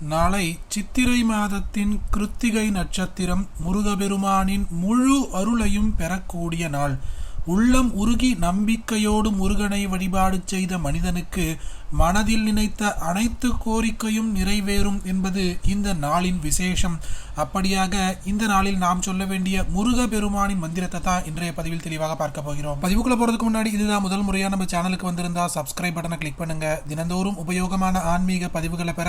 நாளை சித்திரை மாதத்தின் கிருத்திகை நட்சத்திரம் முருகபெருமானின் முழு அருளையும் பெறக்கூடிய நாள். உள்ளம் உருகி நம்பிக்கையோடு முருகனை வழிபாடு செய்த மனிதனுக்கு மனதில் நினைத்த அனைத்து கோரிக்கையும் நிறைவேறும் என்பது இந்த நாளின் விசேஷம். அப்படியாக இந்த நாளில் நாம் சொல்ல வேண்டிய முருக பெருமானின் மந்திரத்தை தான் இன்றைய பதிவில் தெளிவாக பார்க்க போகிறோம். பதிவுக்குள்ள போறதுக்கு முன்னாடி இதுதான் முதல் முறையாக நம்ம சேனலுக்கு வந்திருந்தா சப்ஸ்கிரைப் பட்டனை கிளிக் பண்ணுங்க. தினந்தோறும் உபயோகமான ஆன்மீக பதிவுகளை பெற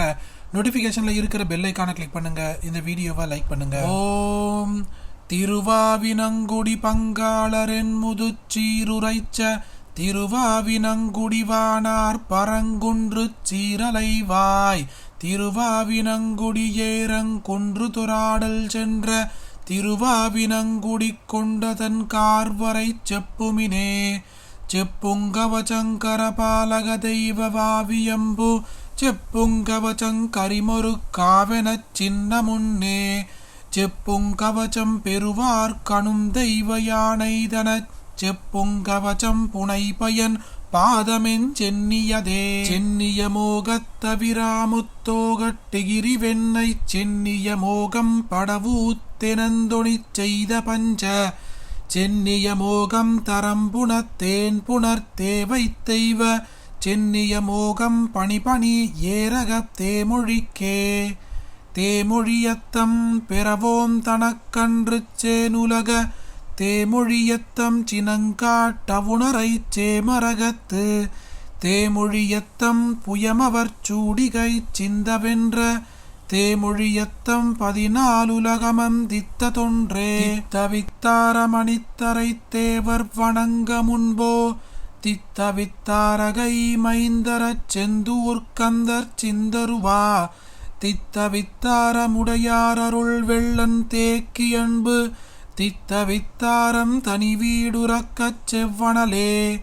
நோட்டிபிகேஷன்ல இருக்கிற பெல் ஐக்கானை கிளிக் பண்ணுங்க. இந்த வீடியோவை லைக் பண்ணுங்க. ஓம் திருவாவினங்குடி பங்காளரென் முதுச்சீருரைச்ச திருவாவினங்குடிவானார் பரங்குன்று சீரலைவாய் திருவாவினங்குடியேரங்குன்று துராடல் சென்ற திருவாவினங்குடி கொண்டதன் கார்வரை செப்புமினே. செப்புங்கவச்சங்கரபாலக தெய்வ வாவியம்பு செப்புங்கவச்சங்கரிமொரு காவெனச் சின்ன முன்னே செப்புங்கவச்சம் பெறுவார் கணும் தெய்வ யானை தனச் செப்புங்கவச்சம் புனை பயன் பாதமென் சென்னியதே. சென்னிய மோகத்தவிராமுத்தோகட்டிகிரி வெண்ணை. சென்னிய மோகம் படவூத்தெனந்தொணிச் செய்த பஞ்ச. சென்னிய மோகம் தரம்புணத்தேன் புனர் தேவை தெய்வ. சென்னிய மோகம் பணிபணி ஏரகத்தேமொழிக்கே தேமொழியத்தம் பெறவோம் தனக்கன்று சேனுலக தேமொழியத்தம் சினங்காட்டவுணரைச் சேமரகத்து தேமொழியத்தம் புயமவர் சூடிகை சிந்தவென்ற தேமொழியத்தம் பதினாலுலகமம் தித்த தொன்றே தவித்தாரமணித்தரை தேவர் வணங்க முன்போ தித்தவித்தாரகை மைந்தரச் செந்தூர்கந்தர் சிந்தருவா தித்தவித்தாரமுடையாரருள் வெள்ளன் தேக்கி அன்பு தித்தவித்தாரம் தனி வீடுறக்கச் செவ்வனலே.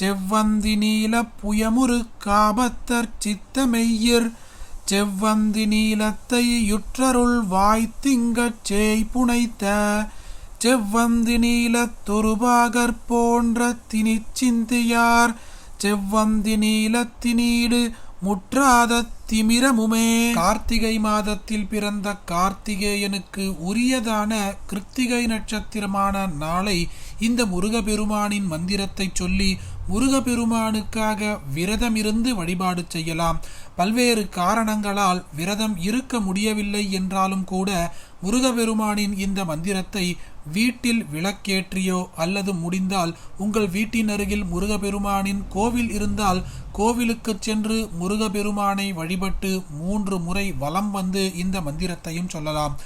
செவ்வந்தி நீல புயமுறு காபத்தர் சித்தமெய்யிர் செவ்வந்தி நீலத்தை யுற்றருள் வாய்த்திங்கச் சேய் புனைத்த. செவ்வந்தி நீலத்தொருபாகற் போன்ற திணிச்சிந்தியார் செவ்வந்தி நீலத்தினீடு முற்றாத திமிரமுமே. கார்த்திகை மாதத்தில் பிறந்த கார்த்திகேயனுக்கு உரியதான கிருத்திகை நட்சத்திரமான நாளை இந்த முருகபெருமானின் மந்திரத்தை சொல்லி முருகபெருமானுக்காக விரதமிருந்து வழிபாடு செய்யலாம். பல்வேறு காரணங்களால் விரதம் இருக்க முடியவில்லை என்றாலும் கூட முருகபெருமானின் இந்த மந்திரத்தை வீட்டில் விளக்கேற்றியோ அல்லது முடிந்தால் உங்கள் வீட்டின் அருகில் முருகபெருமானின் கோவில் இருந்தால் கோவிலுக்கு சென்று முருகபெருமானை வழிபட்டு மூன்று முறை வலம் வந்து இந்த மந்திரத்தையும் சொல்லலாம்.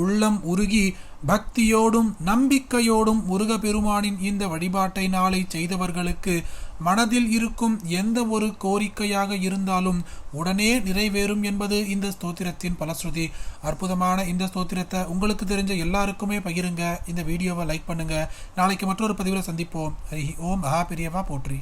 உள்ளம் உருகி பக்தியோடும் நம்பிக்கையோடும் முருகபெருமானின் இந்த வழிபாட்டை நாளை செய்தவர்களுக்கு மனதில் இருக்கும் எந்த ஒரு கோரிக்கையாக இருந்தாலும் உடனே நிறைவேறும் என்பது இந்த ஸ்தோத்திரத்தின் பலஸ்ருதி. அற்புதமான இந்த ஸ்தோத்திரத்தை உங்களுக்கு தெரிஞ்ச எல்லாருக்குமே பகிருங்க. இந்த வீடியோவை லைக் பண்ணுங்க. நாளைக்கு மற்றொரு பதிவில் சந்திப்போம். ஹரி ஓம். மகா பெரியவா போற்றி.